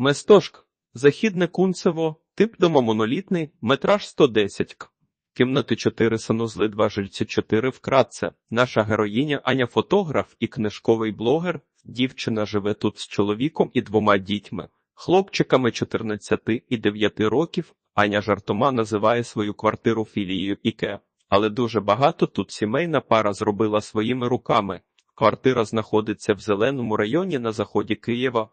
Местошк. Західне Кунцево. Тип дома монолітний. Метраж 110 к. Кімнати 4 санузли 2 жильці 4 вкратце. Наша героїня Аня фотограф і книжковий блогер. Дівчина живе тут з чоловіком і двома дітьми. Хлопчиками 14 і 9 років. Аня жартома називає свою квартиру філією Іке. Але дуже багато тут сімейна пара зробила своїми руками. Квартира знаходиться в зеленому районі на заході Києва.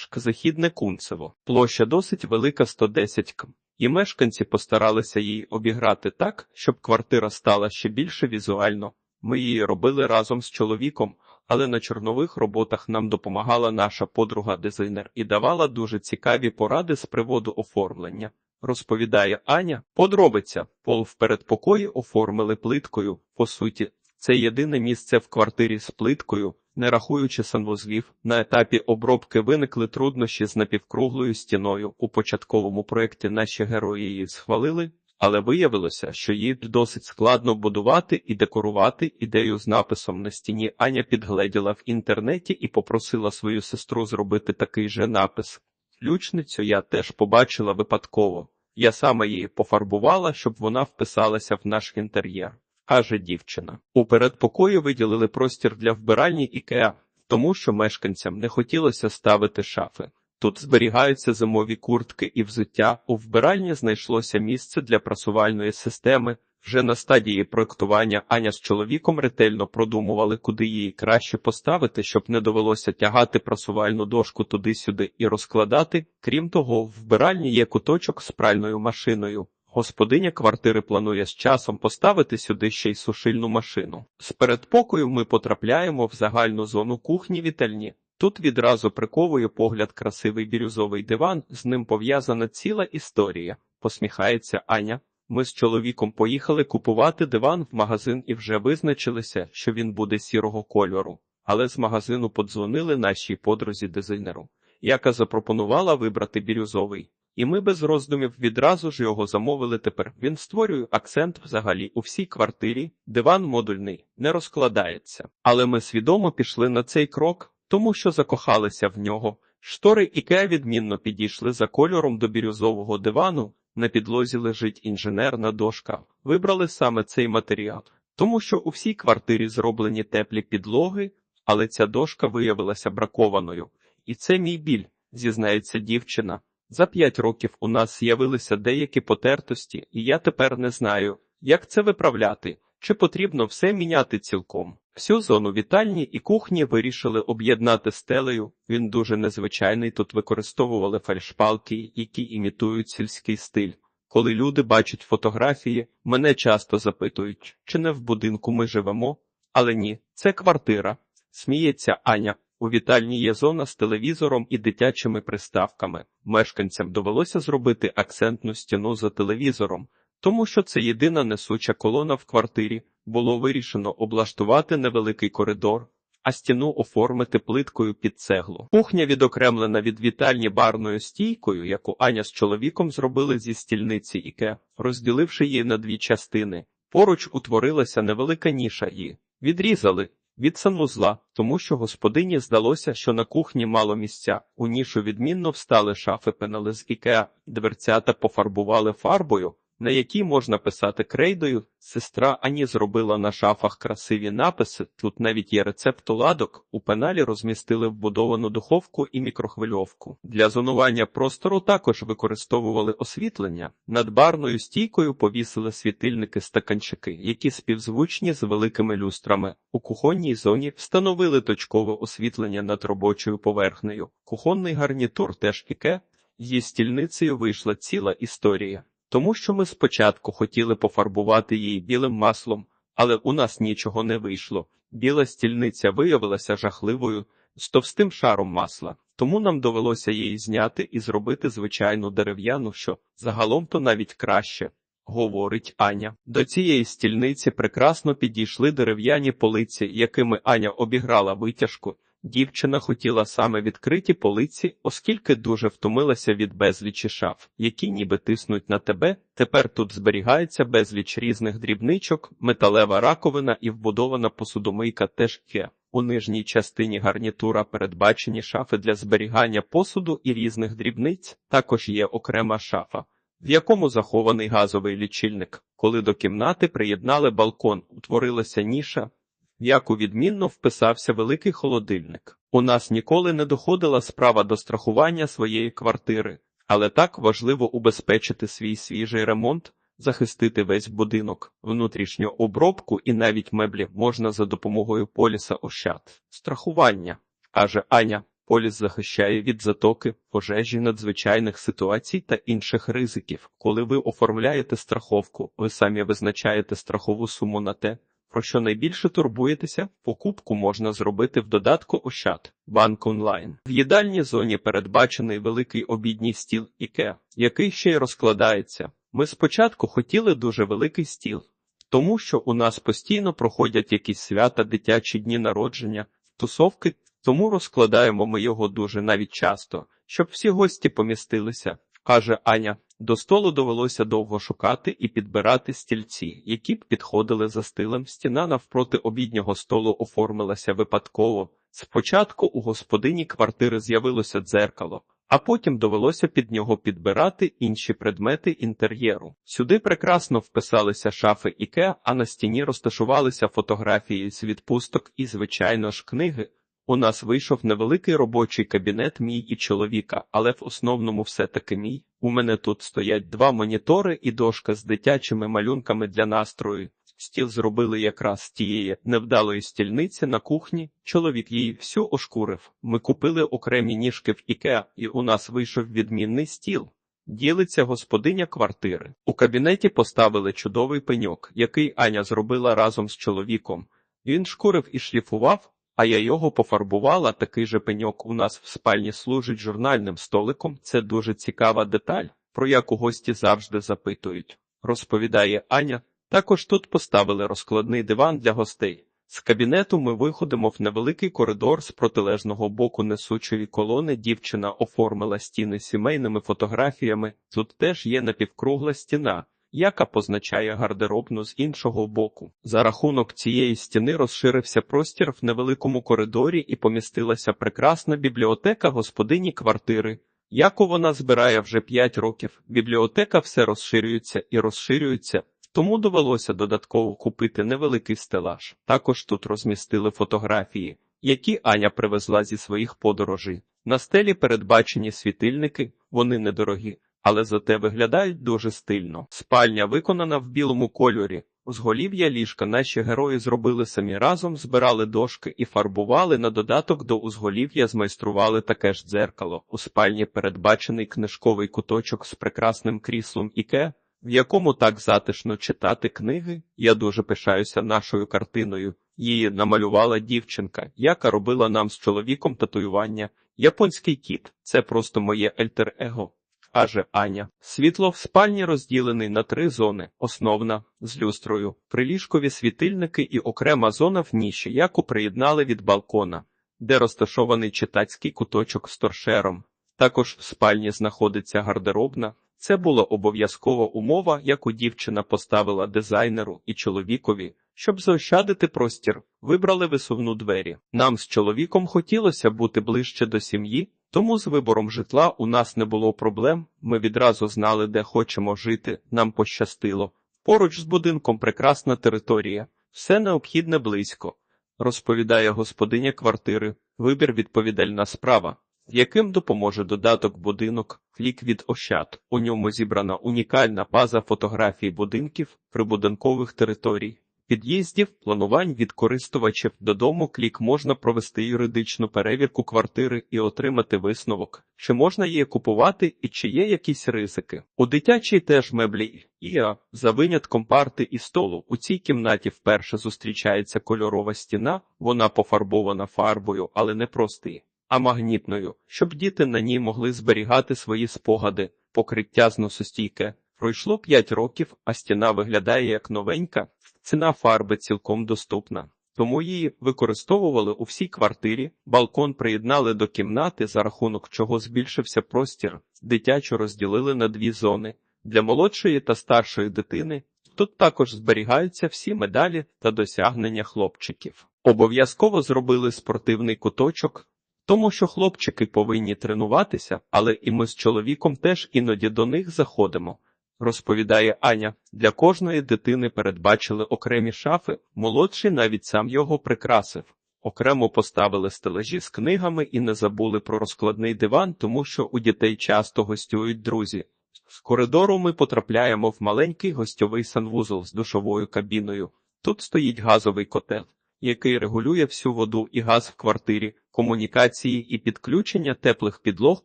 Шкзахідне Кунцево. Площа досить велика 110 км. І мешканці постаралися її обіграти так, щоб квартира стала ще більше візуально. Ми її робили разом з чоловіком, але на чорнових роботах нам допомагала наша подруга-дизайнер і давала дуже цікаві поради з приводу оформлення. Розповідає Аня, подробиця, пол в передпокої оформили плиткою. По суті, це єдине місце в квартирі з плиткою, не рахуючи санвузлів. На етапі обробки виникли труднощі з напівкруглою стіною. У початковому проєкті наші герої її схвалили, але виявилося, що її досить складно будувати і декорувати ідею з написом на стіні. Аня підгледіла в інтернеті і попросила свою сестру зробити такий же напис. Ключницю я теж побачила випадково. Я саме її пофарбувала, щоб вона вписалася в наш інтер'єр. Каже дівчина. У передпокої виділили простір для вбиральні Ікеа, тому що мешканцям не хотілося ставити шафи. Тут зберігаються зимові куртки і взуття. У вбиральні знайшлося місце для прасувальної системи. Вже на стадії проектування Аня з чоловіком ретельно продумували, куди її краще поставити, щоб не довелося тягати прасувальну дошку туди-сюди і розкладати. Крім того, в вбиральні є куточок з пральною машиною. Господиня квартири планує з часом поставити сюди ще й сушильну машину. З передпокою ми потрапляємо в загальну зону кухні вітальні. Тут відразу приковує погляд красивий бірюзовий диван, з ним пов'язана ціла історія. Посміхається Аня. Ми з чоловіком поїхали купувати диван в магазин і вже визначилися, що він буде сірого кольору. Але з магазину подзвонили нашій подрузі дизайнеру, яка запропонувала вибрати бірюзовий. І ми без роздумів відразу ж його замовили тепер. Він створює акцент взагалі у всій квартирі. Диван модульний, не розкладається. Але ми свідомо пішли на цей крок, тому що закохалися в нього. Штори Ікеа відмінно підійшли за кольором до бірюзового дивану. На підлозі лежить інженерна дошка. Вибрали саме цей матеріал, тому що у всій квартирі зроблені теплі підлоги, але ця дошка виявилася бракованою. І це мій біль, зізнається дівчина. За п'ять років у нас з'явилися деякі потертості, і я тепер не знаю, як це виправляти, чи потрібно все міняти цілком. Всю зону вітальні і кухні вирішили об'єднати стелею. Він дуже незвичайний. Тут використовували фальшпалки, які імітують сільський стиль. Коли люди бачать фотографії, мене часто запитують, чи не в будинку ми живемо. Але ні, це квартира. Сміється Аня. У вітальні є зона з телевізором і дитячими приставками. Мешканцям довелося зробити акцентну стіну за телевізором, тому що це єдина несуча колона в квартирі. Було вирішено облаштувати невеликий коридор, а стіну оформити плиткою під цеглу. Кухня відокремлена від вітальні барною стійкою, яку Аня з чоловіком зробили зі стільниці Іке, розділивши її на дві частини. Поруч утворилася невелика ніша її. Відрізали від санвузла, тому що господині здалося, що на кухні мало місця. У нішу відмінно встали шафи пенали Ікеа, дверцята пофарбували фарбою, на якій можна писати крейдою. Сестра Ані зробила на шафах красиві написи. Тут навіть є рецепт оладок. У пеналі розмістили вбудовану духовку і мікрохвильовку. Для зонування простору також використовували освітлення. Над барною стійкою повісили світильники-стаканчики, які співзвучні з великими люстрами. У кухонній зоні встановили точкове освітлення над робочою поверхнею. Кухонний гарнітур теж іке. Зі стільницею вийшла ціла історія. Тому що ми спочатку хотіли пофарбувати її білим маслом, але у нас нічого не вийшло. Біла стільниця виявилася жахливою з товстим шаром масла, тому нам довелося її зняти і зробити звичайну дерев'яну, що загалом то навіть краще. Говорить Аня. До цієї стільниці прекрасно підійшли дерев'яні полиці, якими Аня обіграла витяжку. Дівчина хотіла саме відкриті полиці, оскільки дуже втомилася від безлічі шаф, які ніби тиснуть на тебе. Тепер тут зберігається безліч різних дрібничок, металева раковина і вбудована посудомийка теж є. У нижній частині гарнітура передбачені шафи для зберігання посуду і різних дрібниць. Також є окрема шафа, в якому захований газовий лічильник. Коли до кімнати приєднали балкон, утворилася ніша, яку відмінно вписався великий холодильник. У нас ніколи не доходила справа до страхування своєї квартири, але так важливо убезпечити свій свіжий ремонт, захистити весь будинок, внутрішню обробку і навіть меблі можна за допомогою поліса Ощад. Страхування, каже Аня. Поліс захищає від затоки, пожежі, надзвичайних ситуацій та інших ризиків. Коли ви оформляєте страховку, ви самі визначаєте страхову суму на те, про що найбільше турбуєтеся, покупку можна зробити в додатку Ощад, банк онлайн. В їдальній зоні передбачений великий обідній стіл IKEA, який ще й розкладається. Ми спочатку хотіли дуже великий стіл, тому що у нас постійно проходять якісь свята, дитячі дні народження, тусовки, тому розкладаємо ми його дуже навіть часто, щоб всі гості помістилися, каже Аня. До столу довелося довго шукати і підбирати стільці, які б підходили за стилем. Стіна навпроти обіднього столу оформилася випадково. Спочатку у господині квартири з'явилося дзеркало, а потім довелося під нього підбирати інші предмети інтер'єру. Сюди прекрасно вписалися шафи Іке, а на стіні розташувалися фотографії з відпусток і, звичайно ж, книги. У нас вийшов невеликий робочий кабінет мій і чоловіка, але в основному все таки мій. У мене тут стоять два монітори і дошка з дитячими малюнками для настрою. Стіл зробили якраз з тієї невдалої стільниці на кухні. Чоловік її всю ошкурив. Ми купили окремі ніжки в Ікеа, і у нас вийшов відмінний стіл. Ділиться господиня квартири. У кабінеті поставили чудовий пеньок, який Аня зробила разом з чоловіком. Він шкурив і шліфував, а я його пофарбувала. Такий же пеньок у нас в спальні служить журнальним столиком. Це дуже цікава деталь, про яку гості завжди запитують. Розповідає Аня. Також тут поставили розкладний диван для гостей. З кабінету ми виходимо в невеликий коридор з протилежного боку несучої колони. Дівчина оформила стіни сімейними фотографіями. Тут теж є напівкругла стіна, яка позначає гардеробну з іншого боку. За рахунок цієї стіни розширився простір в невеликому коридорі і помістилася прекрасна бібліотека господині квартири. Яку вона збирає вже 5 років. Бібліотека все розширюється і розширюється. Тому довелося додатково купити невеликий стелаж. Також тут розмістили фотографії, які Аня привезла зі своїх подорожей. На стелі передбачені світильники, вони недорогі, але зате виглядають дуже стильно. Спальня виконана в білому кольорі. Узголів'я ліжка наші герої зробили самі разом, збирали дошки і фарбували. На додаток до узголів'я змайстрували таке ж дзеркало. У спальні передбачений книжковий куточок з прекрасним кріслом іке в якому так затишно читати книги. Я дуже пишаюся нашою картиною. Її намалювала дівчинка, яка робила нам з чоловіком татуювання. Японський кіт це просто моє альтер-его. Каже Аня. Світло в спальні розділений на три зони: основна з люстрою, приліжкові світильники і окрема зона в ніші, яку приєднали від балкона, де розташований читацький куточок з торшером. Також в спальні знаходиться гардеробна. Це була обов'язкова умова, яку дівчина поставила дизайнеру і чоловікові, щоб заощадити простір, вибрали висувну двері. Нам з чоловіком хотілося бути ближче до сім'ї, тому з вибором житла у нас не було проблем. Ми відразу знали, де хочемо жити. Нам пощастило. Поруч з будинком прекрасна територія, все необхідне близько, розповідає господиня квартири. Вибір відповідальна справа яким допоможе додаток будинок Клік від Ощад. У ньому зібрана унікальна база фотографій будинків, прибудинкових територій, під'їздів, планувань від користувачів додому. Клік можна провести юридичну перевірку квартири і отримати висновок, чи можна її купувати і чи є якісь ризики. У дитячій теж меблі Іа, за винятком парти і столу. У цій кімнаті вперше зустрічається кольорова стіна, вона пофарбована фарбою, але не простий а магнітною, щоб діти на ній могли зберігати свої спогади, покриття зносостійке. Пройшло п'ять років, а стіна виглядає як новенька, ціна фарби цілком доступна. Тому її використовували у всій квартирі, балкон приєднали до кімнати, за рахунок чого збільшився простір, дитячу розділили на дві зони для молодшої та старшої дитини. Тут також зберігаються всі медалі та досягнення хлопчиків. Обов'язково зробили спортивний куточок, тому що хлопчики повинні тренуватися, але і ми з чоловіком теж іноді до них заходимо. Розповідає Аня, для кожної дитини передбачили окремі шафи, молодший навіть сам його прикрасив. Окремо поставили стелажі з книгами і не забули про розкладний диван, тому що у дітей часто гостюють друзі. З коридору ми потрапляємо в маленький гостьовий санвузол з душовою кабіною. Тут стоїть газовий котел, який регулює всю воду і газ в квартирі, комунікації і підключення теплих підлог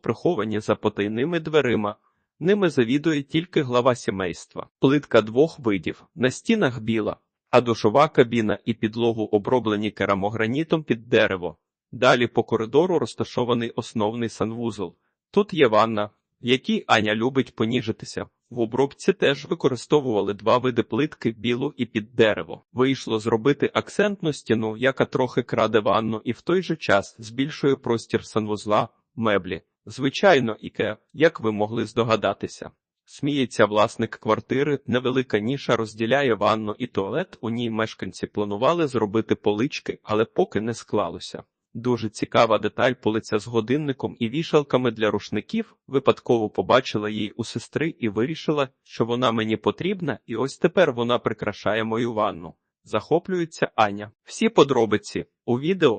приховані за потайними дверима. Ними завідує тільки глава сімейства. Плитка двох видів, на стінах біла, а душова кабіна і підлогу оброблені керамогранітом під дерево. Далі по коридору розташований основний санвузол. Тут є ванна, в якій Аня любить поніжитися. В обробці теж використовували два види плитки білу і під дерево. Вийшло зробити акцентну стіну, яка трохи краде ванну, і в той же час збільшує простір санвузла, меблі. Звичайно, іке, як ви могли здогадатися. Сміється власник квартири, невелика ніша розділяє ванну і туалет. У ній мешканці планували зробити полички, але поки не склалося. Дуже цікава деталь полиця з годинником і вішалками для рушників. Випадково побачила її у сестри і вирішила, що вона мені потрібна, і ось тепер вона прикрашає мою ванну. Захоплюється Аня. Всі подробиці у відео.